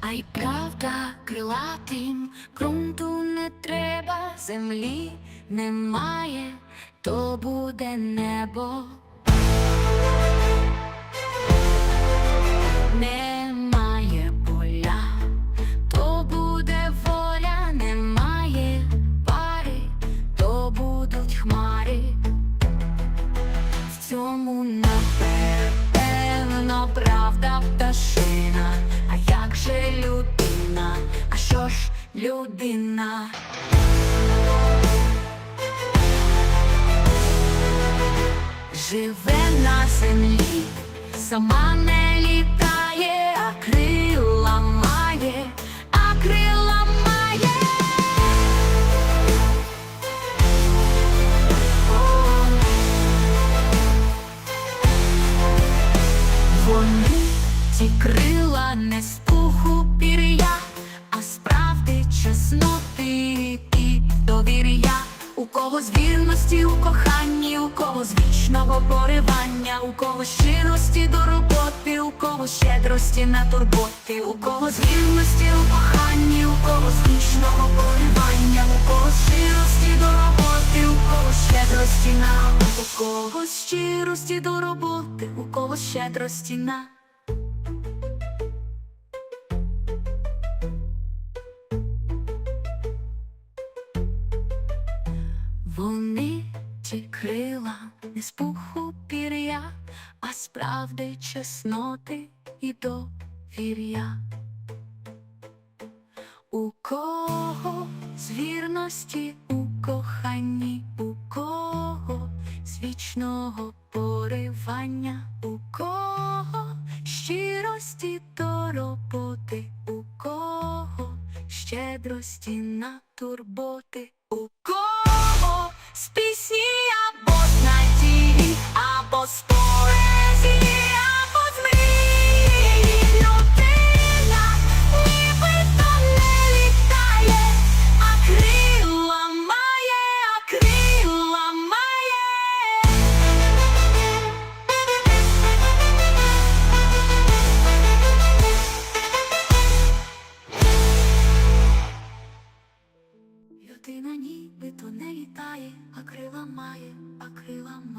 а й правда крилатим, Крунту не треба, землі немає, то буде небо. Людина? Живе на землі, сама не літає, а крила має, а крила має. Вони ті крила не з У кого вірності у коханні, у кого з вічного поривання, у кого щирості до роботи, у кого щедрості на турботи, у кого з вірності у коханні, у кого з вічного поривання, у кого щирості до роботи, у кого щедрості на у кого щирості до роботи, у кого щедрості на. Вони ті крила не з пуху пір'я, а справди чесноти і довір'я. У кого з вірності у коханні, у кого з вічного поривання, у кого щирості до роботи, у кого щедрості на турботи, у кого з пісні або з або з Людина нібито не літає,